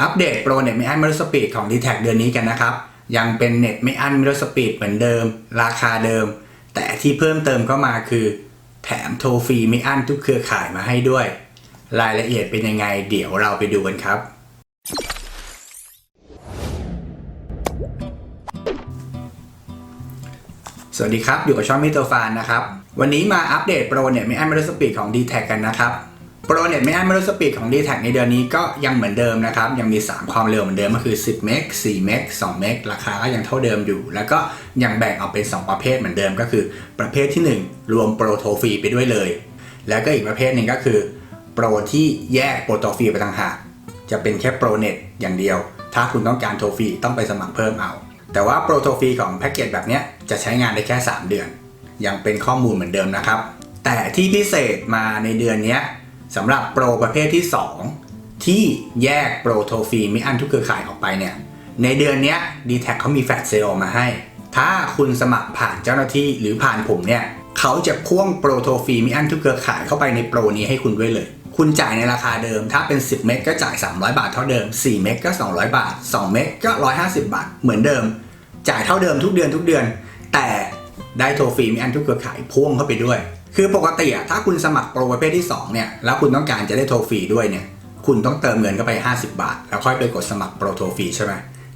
อัปเดตโปรเน็ตไม่อั้นไม่ลดสปีดของ d t แทเดือนนี้กันนะครับ ยังเป็นเน็ตไม่อั้นไม่ลดสปีดเหมือนเดิม ราคาเดิม แต่ที่เพิ่มเติมเข้ามาคือ แถมโทรฟรีไม่อั้นทุกเครือข่ายมาให้ด้วย รายละเอียดเป็นยังไง เดี๋ยวเราไปดูกันครับ สวัสดีครับ อยู่กับช่องมิโตฟานนะครับ วันนี้มาอัปเดตโปรเน็ตไม่อั้นไม่ลดสปีดของ d t แทกันนะครับ โปรเน็ตไม่อั้นไม่ลดสปีดของ d t แทในเดือนนี้ก็ยังเหมือนเดิมนะครับ ยังมี 3 ความเร็วเหมือนเดิมก็คือ 10 เมก 4 เมก 2 เมก ราคาก็ยังเท่าเดิมอยู่ แล้วก็ยังแบ่งออกเป็น 2 ประเภทเหมือนเดิมก็คือ ประเภทที่ 1 รวมโปรโทรฟรีไปด้วยเลย แล้วก็อีกประเภทหนึ่งก็คือโปรที่แยกโปรโทรฟรีไปต่างหาก จะเป็นแค่โปรเน็ตอย่างเดียว ถ้าคุณต้องการโทรฟรีต้องไปสมัครเพิ่มเอา แต่ว่าโปรโทรฟรีของแพ็กเกจแบบนี้จะใช้งานได้แค่ 3 เดือน ยังเป็นข้อมูลเหมือนเดิมนะครับ แต่ที่พิเศษมาในเดือนนี้ สำหรับโปรประเภทที่ 2 ที่แยกโปรโทฟีม่อันทุกเครือข่ายออกไปเนี่ย ในเดือนนี้ย d t แท็เขามีแฟลชเซลมาให้ ถ้าคุณสมัครผ่านเจ้าหน้าที่หรือผ่านผมเนี่ยเขาจะพ่วงโปรโทฟีมิอันทุกเครือข่ายเข้าไปในโปรนี้ให้คุณด้วยเลย คุณจ่ายในราคาเดิม ถ้าเป็น 10 เมกก็จ่าย 300 บาทเท่าเดิม 4 เมกก็ 200 บาท 2 เมกก็ 150 บาท เหมือนเดิม จ่ายเท่าเดิมทุกเดือนทุกเดือน แต่ได้โทรฟรีมิอันทุกเครือข่ายพ่วงเข้าไปด้วย คือปกติอะถ้าคุณสมัครโปรประเภทที่ 2 เนี่ย แล้วคุณต้องการจะได้โทรฟรีด้วยเนี่ย คุณต้องเติมเงินเข้าไป 50 บาท แล้วค่อยไปกดสมัครโปรโทรฟรีใช่ไหม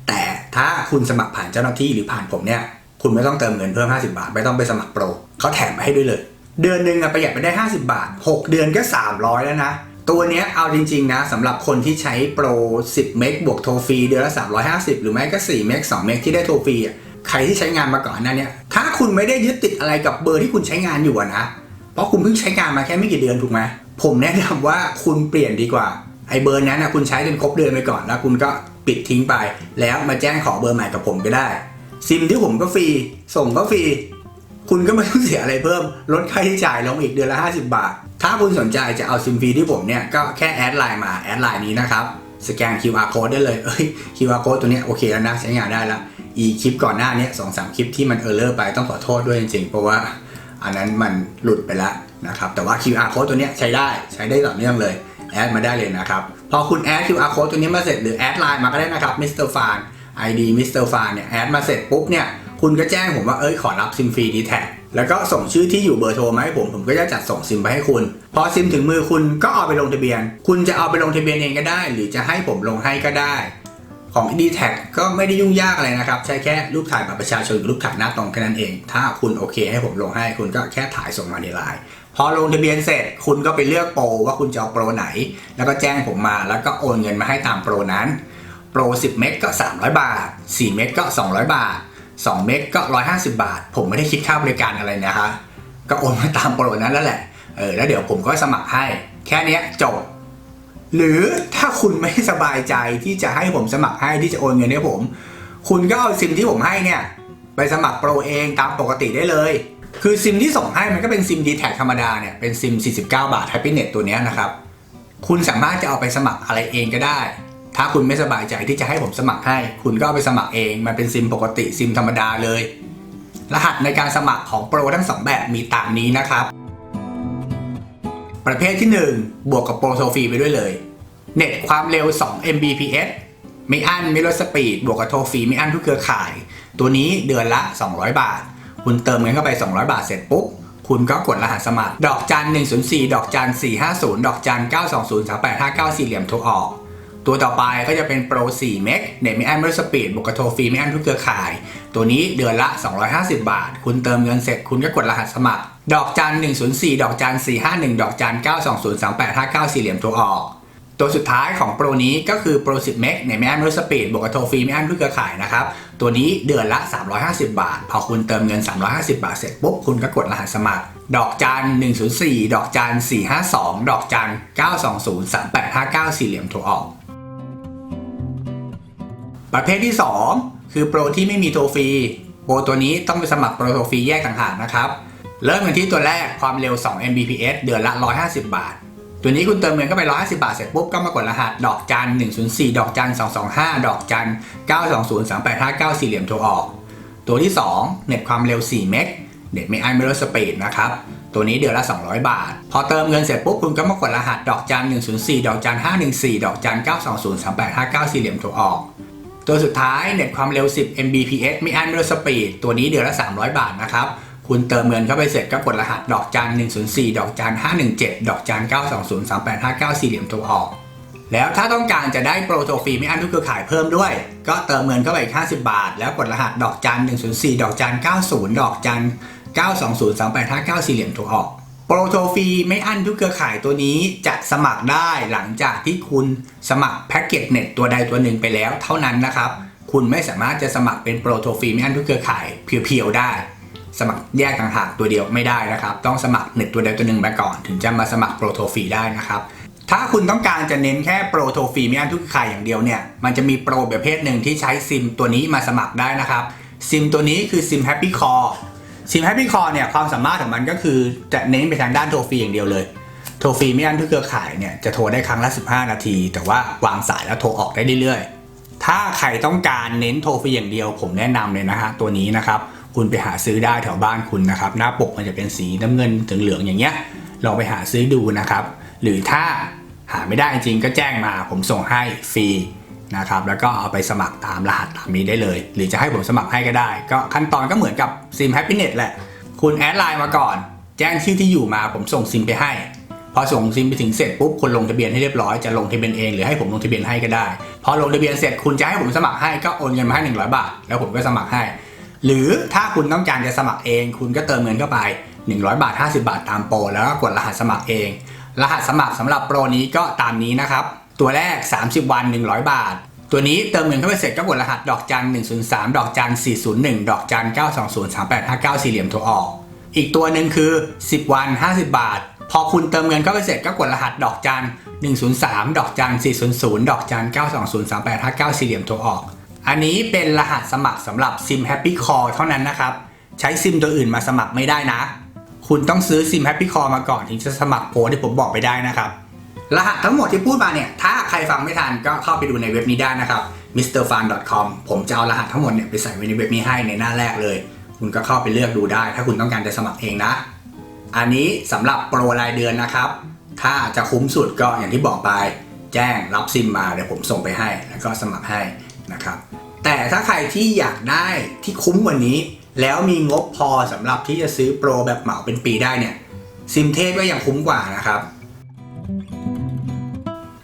แต่ถ้าคุณสมัครผ่านเจ้าหน้าที่หรือผ่านผมเนี่ย คุณไม่ต้องเติมเงินเพิ่ม 50 บาท ไม่ต้องไปสมัครโปรเขาแถมมาให้ด้วยเลย เดือนหนึ่งอะประหยัดไปได้ 50 บาท 6 เดือนก็ 300 แล้วนะ ตัวเนี้ยเอาจริงๆนะสำหรับคนที่ใช้โปร 10 เมกบวกโทรฟรีเดือนละ 350 หรือไม่ก็ 4 เมก 2 เมกที่ได้โทรฟรีอะใครที่ใช้งานมาก่อนหนั้นเนี่ยถ้าคุณไม่ได้ยึดติดอะไรกับเบอร์ที่คุณใช้งานอยู่นะ เพราะคุณเพิ่งใช้งานมาแค่ไม่กี่เดือนถูกไหมผมแนะนำว่าคุณเปลี่ยนดีกว่าไอ้เบอร์นั้นนะคุณใช้จนครบเดือนไปก่อนแล้วคุณก็ปิดทิ้งไป แล้วมาแจ้งขอเบอร์ใหม่กับผมก็ได้ ซิมที่ผมก็ฟรีส่งก็ฟรีคุณก็ไม่ต้องเสียอะไรเพิ่มลดค่าใช้จ่ายลงอีกเดือนละ 50 บาท ถ้าคุณสนใจจะเอาซิมฟรีที่ผมเนี่ยก็แค่แอดไลน์มาแอดไลน์นี้นะครับสแกน QR code ได้เลยเอ้ย QR code ตัวนี้โอเคแล้วนะใช้งานได้แล้วอีคลิปก่อนหน้านี้สองสามคลิปที่มันเออร์เลอร์ไปต้องขอโทษด้วยจริงๆ เพราะว่า อันนั้นมันหลุดไปแล้วนะครับแต่ว่า QR code ตัวนี้ใช้ได้ใช้ได้ต่อเนื่องเลยแอดมาได้เลยนะครับพอคุณแอด QR code ตัวนี้มาเสร็จหรือแอดไลน์มาก็ได้นะครับ Mr. Fan ID Mr. Fan เนี่ยแอดมาเสร็จปุ๊บเนี่ยคุณก็แจ้งผมว่าเอ้ยขอรับซิมฟรีดีแท็แล้วก็ส่งชื่อที่อยู่เบอร์โทรมาให้ผม ผมก็จะจัดส่งซิมไปให้คุณ พอซิมถึงมือคุณก็เอาไปลงทะเบียน คุณจะเอาไปลงทะเบียนเองก็ได้ หรือจะให้ผมลงให้ก็ได้ ของ d t แทก็ไม่ได้ยุ่งยากอะไรนะครับ ใช้แค่รูปถ่ายบัตรประชาชนกับรูปถ่ายหน้าตรงแค่นั้นเอง ถ้าคุณโอเคให้ผมลงให้คุณก็แค่ถ่ายส่งมาในไลน์พอลงทะเบียนเสร็จคุณก็ไปเลือกโปรว่าคุณจะเอาโปรไหน แล้วก็แจ้งผมมาแล้วก็โอนเงินมาให้ตามโปรนั้น โปร 10 เมกก็ 300 บาท 4 เมกก็ 200 บาท 2 เมกก็ 150 บาท ผมไม่ได้คิดค่าบริการอะไรนะคะ ก็โอนมาตามโปรนั้นแล้วแหละเออแล้วเดี๋ยวผมก็สมัครให้ แค่นี้จบ หรือถ้าคุณไม่สบายใจที่จะให้ผมสมัครให้ที่จะโอนเงินให้ผม คุณก็เอาซิมที่ผมให้เนี่ย ไปสมัครโปรเองตามปกติได้เลย คือซิมที่ส่งให้มันก็เป็นซิม d t แท็ธรรมดาเนี่ยเป็นซิม 49 บาท Happy Net ตัวนี้นะครับ คุณสามารถจะเอาไปสมัครอะไรเองก็ได้ ถ้าคุณไม่สบายใจที่จะให้ผมสมัครให้ คุณก็เอาไปสมัครเอง มันเป็นซิมปกติซิมธรรมดาเลย รหัสในการสมัครของโปรทั้งสองแบบมีตามนี้นะครับ ประเภทที่ 1 บวกกับโปรโซฟรีไปด้วยเลย เน็ตความเร็ว 2 Mbps ไม่อั้นไม่ลดสปีด บวกกับโทรฟรีไม่อั้นทุกเครือข่าย ตัวนี้เดือนละ 200 บาท คุณเติมเงินเข้าไป 200 บาทเสร็จปุ๊บ คุณก็กดรหัสสมัคร ดอกจัน104 ดอกจัน450 ดอกจัน920 3859 สี่เหลี่ยมโทรออก ตัวต่อไปก็จะเป็นโปร4เมกเน็ตไม่อั้นไม่ลดสปีดบวกกับโทฟรีไม่อั้นทุกเครือข่าย ตัวนี้เดือนละ 250 บาท คุณเติมเงินเสร็จคุณก็กดรหัสสมัคร ดอกจัน 104 ดอกจัน 451 ดอกจัน 920 3859 สี่เหลี่ยมโทรออก ตัวสุดท้ายของโปรนี้ก็คือโปร10เมกในไม่อั้นไม่ลดสปีดบวกกับโทฟรีไม่อั้นทุกเครือข่ายนะครับ ตัวนี้เดือนละ 350 บาท พอคุณเติมเงิน 350 บาทเสร็จปุ๊บคุณก็กดรหัสสมัครดอกจัน 104 ดอกจัน 452 ดอกจัน 920 3859 สี่เหลี่ยมโทรออก ประเภทที่ 2 คือโปรที่ไม่มีโทรฟรีโปรตัวนี้ต้องไปสมัครโปรโทรฟรีแยกต่างหากนะครับ เริ่มกันที่ตัวแรกความเร็ว 2 Mbps เดือนละ 150 บาท ตัวนี้คุณเติมเงินเข้าไป 150 บาท เสร็จปุ๊บก็มากดรหัสดอกจัน104 ดอกจัน225 ดอกจัน920 3859สี่เหลี่ยมโทรออก ตัวที่ 2 เน็ตความเร็ว 4 เมกเน็ตไม่อั้นไม่ลดสปีดนะครับตัวนี้เดือนละ 200 บาท พอเติมเงินเสร็จปุ๊บคุณก็มากดรหัสดอกจัน104 ดอกจัน514 ดอกจัน920 3859 สี่เหลี่ยมโทรออก ตัวสุดท้ายเน็ตความเร็ว 10 Mbps ไม่อันไม่ลดสปีดตัวนี้เดือนละ 300 บาทนะครับ คุณเติมเงินเข้าไปเสร็จก็กดรหัสดอกจัน104 ดอกจัน517 ดอกจัน920 3859 สี่เหลี่ยมโทรออก แล้วถ้าต้องการจะได้โปรโทรฟรีไม่อันทุกเครือข่ายเพิ่มด้วย ก็เติมเงินเข้าไปอีก50 บาท แล้วกดรหัสดอกจัน104 ดอกจัน90 ดอกจัน920 3859 สี่เหลี่ยมโทรออก โปรโทรฟรีไม่อั้นทุกเครือข่ายตัวนี้จะสมัครได้หลังจากที่คุณสมัครแพ็กเกจเน็ตตัวใดตัวหนึ่งไปแล้วเท่านั้นนะครับ คุณไม่สามารถจะสมัครเป็นโปรโทรฟรีไม่อั้นทุกเครือข่ายเพียวๆได้ สมัครแยกต่างหากตัวเดียวไม่ได้นะครับ ต้องสมัครเน็ตตัวใดตัวหนึ่งมาก่อน ถึงจะมาสมัครโปรโทรฟรีได้นะครับถ้าคุณต้องการจะเน้นแค่โปรโทรฟรีไม่อันทุกเครือข่ายอย่างเดียวเนี่ย มันจะมีโปรประเภทหนึ่งที่ใช้ซิมตัวนี้มาสมัครได้นะครับ ซิมตัวนี้คือซิม Happy Call ซิม Happy Call เนี่ยความสามารถของมันก็คือจะเน้นไปทางด้านโทรฟรีอย่างเดียวเลย โทรฟรีไม่อันทุกเครือข่ายเนี่ยจะโทรได้ครั้งละ 15 นาที แต่ว่าวางสายแล้วโทรออกได้เรื่อยๆ ถ้าใครต้องการเน้นโทรฟรีอย่างเดียว ผมแนะนำเลยนะฮะตัวนี้นะครับคุณไปหาซื้อได้แถวบ้านคุณนะครับหน้าปกมันจะเป็นสีน้ำเงินถึงเหลืองอย่างเงี้ยลองไปหาซื้อดูนะครับ หรือถ้าหาไม่ได้จริงก็แจ้งมาผมส่งให้ฟรี นะครับแล้วก็เอาไปสมัครตามรหัสตามนี้ได้เลย หรือจะให้ผมสมัครให้ก็ได้ ก็ขั้นตอนก็เหมือนกับซิมแฮปปี้เน็ตแหละ คุณแอดไลน์มาก่อน แจ้งชื่อที่อยู่มาผมส่งซิมไปให้ พอส่งซิมไปถึงเสร็จปุ๊บคุณลงทะเบียนให้เรียบร้อยจะลงทะเบียนเองหรือให้ผมลงทะเบียนให้ก็ได้ พอลงทะเบียนเสร็จคุณจะให้ผมสมัครให้ก็โอนเงินมาให้100 บาท แล้วผมก็สมัครให้ หรือถ้าคุณต้องการจะสมัครเอง คุณก็เติมเงินเข้าไป 100 บาท 50 บาทตามโปรแล้วก็กดรหัสสมัครเอง รหัสสมัครสำหรับโปรนี้ก็ตามนี้นะครับ ตัวแรก 30 วัน 100 บาท ตัวนี้เติมเงินเข้าไปเสร็จก็กดรหัสดอกจัน103 ดอกจัน401 ดอกจัน920 3859 สี่เหลี่ยมโทรออก อีกตัวหนึ่งคือ 10 วัน 50 บาท พอคุณเติมเงินเข้าไปเสร็จก็กดรหัสดอกจัน103 ดอกจัน400 ดอกจัน920 3859 สี่เหลี่ยมโทรออก อันนี้เป็นรหัสสมัครสำหรับซิม Happy Call เท่านั้นนะครับ ใช้ซิมตัวอื่นมาสมัครไม่ได้นะ คุณต้องซื้อซิม Happy Call มาก่อนถึงจะสมัครโปรที่ผมบอกไปได้นะครับ รหัสทั้งหมดที่พูดมาเนี่ย ถ้าใครฟังไม่ทันก็เข้าไปดูในเว็บนี้ได้นะครับ mrfan.com ผมจะเอารหัสทั้งหมดเนี่ยไปใส่ไว้ในเว็บนี้ให้ในหน้าแรกเลย คุณก็เข้าไปเลือกดูได้ ถ้าคุณต้องการจะสมัครเองนะ อันนี้สำหรับโปรรายเดือนนะครับ ถ้าจะคุ้มสุดก็อย่างที่บอกไป แจ้งรับซิมมาเดี๋ยวผมส่งไปให้ แล้วก็สมัครให้นะครับ แต่ถ้าใครที่อยากได้ที่คุ้มกว่านี้ แล้วมีงบพอสำหรับที่จะซื้อโปรแบบเหมาเป็นปีได้เนี่ยซิมเทพก็ยังคุ้มกว่านะครับ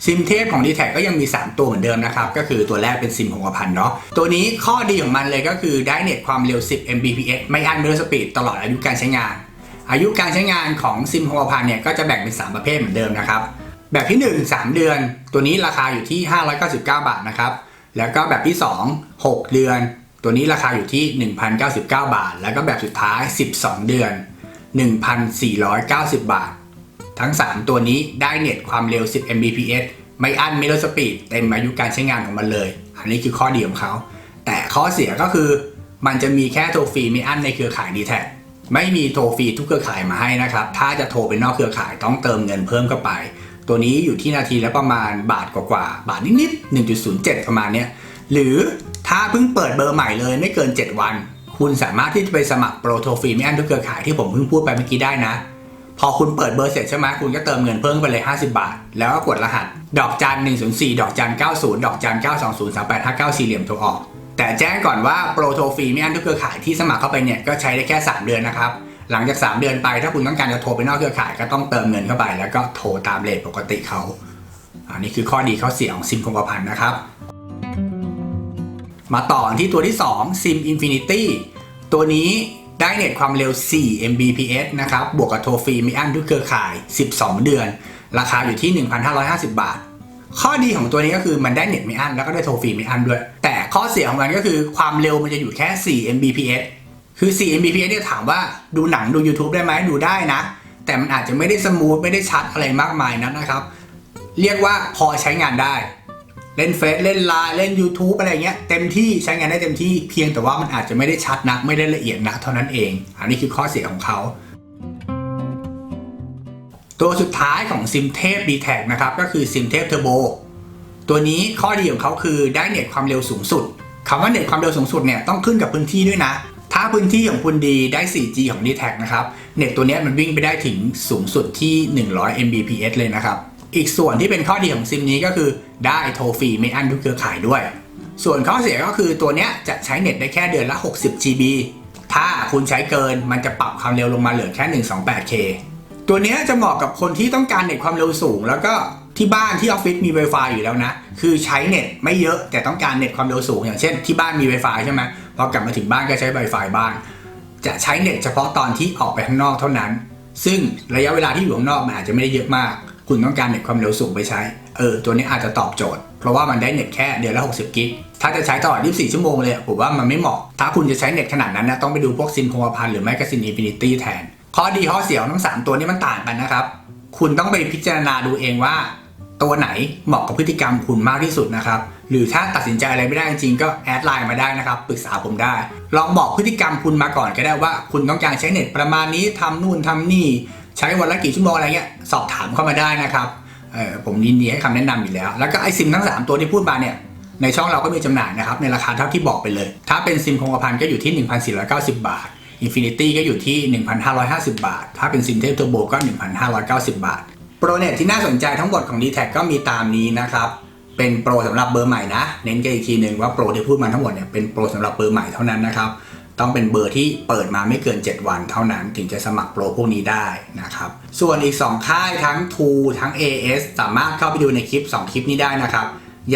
ซิมเทพของ d t แทก็ยังมี 3 ตัวเหมือนเดิมนะครับ ก็คือตัวแรกเป็นซิมหกพันเนาะตัวนี้ข้อดีของมันเลยก็คือได้เน็ตความเร็ว 10 Mbps ไม่อั้นไม่ลดสปีดตลอดอายุการใช้งาน อายุการใช้งานของซิมหกพันเนี่ยก็จะแบ่งเป็น 3 ประเภทเหมือนเดิมนะครับ แบบที่ 1 3 เดือน ตัวนี้ราคาอยู่ที่ 599 บาทนะครับแล้วก็แบบที่ 2 6 เดือน ตัวนี้ราคาอยู่ที่ 1,099 บาท แล้วก็แบบสุดท้าย 12 เดือน 1,490 บาท ทั้ง 3 ตัวนี้ได้เน็ตความเร็ว 10 Mbps ไม่อั้นไม่ลดสปีดเต็มอายุการใช้งานของมันเลย อันนี้คือข้อดีของเขา แต่ข้อเสียก็คือมันจะมีแค่โทรฟรีไม่อั้นในเครือข่าย d t แทไม่มีโทรฟรีทุกเครือข่ายมาให้นะครับ ถ้าจะโทรไปนอกเครือข่ายต้องเติมเงินเพิ่มเข้าไป ตัวนี้อยู่ที่นาทีละประมาณบาทกว่าๆบาทนิดๆ1.07 ประมาณเนี้ยหรือถ้าเพิ่งเปิดเบอร์ใหม่เลยไม่เกิน 7 วัน คุณสามารถที่จะไปสมัครโปรโทรฟรีไม่อั้นทุกเครือข่ายที่ผมเพิ่งพูดไปเมื่อกี้ได้นะ พอคุณเปิดเบอร์เสร็จใช่ไหมคุณก็เติมเงินเพิ่มไปเลย 50 บาท แล้วก็กดรหัส ดอกจัน104 ดอกจัน90 ดอกจัน920 3859 สี่เหลี่ยมโทรออก แต่แจ้งก่อนว่าโปรโทรฟรีไม่อันทุกเครือข่ายที่สมัครเข้าไปเนี่ยก็ใช้ได้แค่ 3 เดือนนะครับ หลังจาก 3 เดือนไปถ้าคุณต้องการจะโทรไปนอกเครือข่ายก็ต้องเติมเงินเข้าไป แล้วก็โทรตามเรทปกติเขาอันนี้คือข้อดีข้อเสียของซิมคงกระพันนะครับ มาต่อที่ตัวที่2 Sim Infinity ตัวนี้ ได้เน็ตความเร็ว 4 Mbps นะครับ บวกกับโทรฟรีไม่อั้นทุกเครือข่าย 12 เดือน ราคาอยู่ที่ 1,550 บาท ข้อดีของตัวนี้ก็คือมันได้เน็ตไม่อั้นแล้วก็ได้โทรฟรีไม่อั้นด้วย แต่ข้อเสียของมันก็คือความเร็วมันจะอยู่แค่ 4 Mbps คือ 4 Mbps เนี่ยถามว่าดูหนังดู YouTube ได้ไหมดูได้นะ แต่มันอาจจะไม่ได้สมูทไม่ได้ชัดอะไรมากมายนักนะครับ เรียกว่าพอใช้งานได้ เล่นเฟซเล่นไลน์เล่น YouTube อะไรเงี้ยเต็มที่ใช้งานได้เต็มที่เพียงแต่ว่ามันอาจจะไม่ได้ชัดนัก ไม่ได้ละเอียดนักเท่านั้นเอง อันนี้คือข้อเสียของเขา ตัวสุดท้ายของซิมเทพ d t แทนะครับ ก็คือซิมเทพเทอร์โบตัวนี้ข้อดีของเขาคือได้เน็ตความเร็วสูงสุดคำว่าเน็ตความเร็วสูงสุดเนี่ยต้องขึ้นกับพื้นที่ด้วยนะ ถ้าพื้นที่ของคุณดีได้ 4G ของ d t แทนะครับเน็ตตัวนี้มันวิ่งไปได้ถึงสูงสุดที่ 100 Mbps เลยนะครับ อีกส่วนที่เป็นข้อดีของซิมนี้ก็คือได้โทรฟรีไม่อั้นทุกเครือข่ายด้วย ส่วนข้อเสียก็คือตัวเนี้ยจะใช้เน็ตได้แค่เดือนละ 60 GB ถ้าคุณใช้เกินมันจะปรับความเร็วลงมาเหลือแค่ 128K ตัวเนี้ยจะเหมาะกับคนที่ต้องการเน็ตความเร็วสูง แล้วก็ที่บ้านที่ออฟฟิศมี Wi-Fi อยู่แล้วนะ คือใช้เน็ตไม่เยอะแต่ต้องการเน็ตความเร็วสูง อย่างเช่นที่บ้านมี Wi-Fi ใช่ไหมพอกลับมาถึงบ้านก็ใช้ Wi-Fi บ้าน จะใช้เน็ตเฉพาะตอนที่ออกไปข้างนอกเท่านั้น ซึ่งระยะเวลาที่อยู่ข้างนอกมันอาจจะไม่ได้เยอะมาก คุณต้องการเน็ตความเร็วสูงไปใช้ เออ ตัวนี้อาจจะตอบโจทย์ เพราะว่ามันได้เน็ตแค่เดือนละ 60 กิก ถ้าจะใช้ตลอด 24 ชั่วโมงเลย ผมว่ามันไม่เหมาะ ถ้าคุณจะใช้เน็ตขนาดนั้นนะ ต้องไปดูพวกซินโครพันหรือไม่ก็ซินอินฟินิตี้แทน ข้อดีข้อเสียของทั้งสามตัวนี้มันต่างกันนะครับ คุณต้องไปพิจารณาดูเองว่า ตัวไหนเหมาะกับพฤติกรรมคุณมากที่สุดนะครับ หรือถ้าตัดสินใจอะไรไม่ได้จริงๆก็แอดไลน์มาได้นะครับ ปรึกษาผมได้ ลองบอกพฤติกรรมคุณมาก่อนก็ได้ว่า คุณต้องการใช้เน็ตประมาณนี้ทำนู่นทำนี่ ใช้วันละกี่ชั่วโมงอะไรเงี้ยสอบถามเข้ามาได้นะครับเออผมยินดีให้คำแนะนำอยู่แล้ว แล้วก็ไอซิมทั้ง 3 ตัวที่พูดมาเนี่ยในช่องเราก็มีจำหน่ายนะครับในราคาเท่าที่บอกไปเลย ถ้าเป็นซิมคงกระพันก็อยู่ที่ 1,490 บาท Infinity ก็อยู่ที่ 1,550 บาท ถ้าเป็นซิมเทพเทอร์โบก็ 1,590 บาท โปรเน็ตที่น่าสนใจทั้งหมดของ d t แทก็มีตามนี้นะครับ เป็นโปรสำหรับเบอร์ใหม่นะ เน้นกันอีกทีหนึ่งว่าโปรที่พูดมาทั้งหมดเนี่ยเป็นโปรสำหรับเบอร์ใหม่เท่านั้นนะครับ ต้องเป็นเบอร์ที่เปิดมาไม่เกิน 7 วันเท่านั้นถึงจะสมัครโปรพวกนี้ได้นะครับ ส่วนอีก 2 ค่ายทั้ง t ูทั้ง AS สามารถเข้าไปดูในคลิป 2 คลิปนี้ได้นะครับ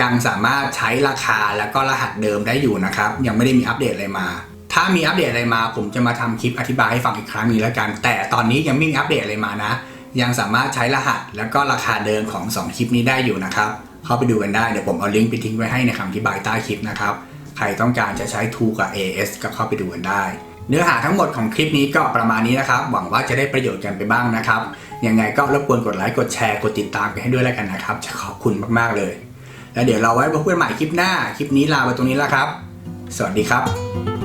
ยังสามารถใช้ราคาแล้วก็รหัสเดิมได้อยู่นะครับ ยังไม่ได้มีอัปเดตอะไรมา ถ้ามีอัปเดตอะไรมา ผมจะมาทำคลิปอธิบายให้ฟังอีกครั้งนึงแล้วกัน แต่ตอนนี้ยังไม่มีอัปเดตอะไรมานะ ยังสามารถใช้รหัสแล้วก็ราคาเดิมของ 2 คลิปนี้ได้อยู่นะครับ เข้าไปดูกันได้เดี๋ยวผมเอาลิงก์ไปทิ้งไว้ให้ในคำอธิบายใต้คลิปนะครับ ครต้องการจะใช้ทูกับ AS ก็เข้าไปดูกันได้ เนื้อหาทั้งหมดของคลิปนี้ก็ประมาณนี้นะครับ หวังว่าจะได้ประโยชน์กันไปบ้างนะครับ ยังไงก็รบกวนกดไลค์กดแชร์กดติดตามกันให้ด้วยแล้วกันนะครับ จะขอบคุณมากๆเลย แล้วเดี๋ยวเราไว้พบกันใหม่คลิปหน้า คลิปนี้ลาไปตรงนี้แล้วครับ สวัสดีครับ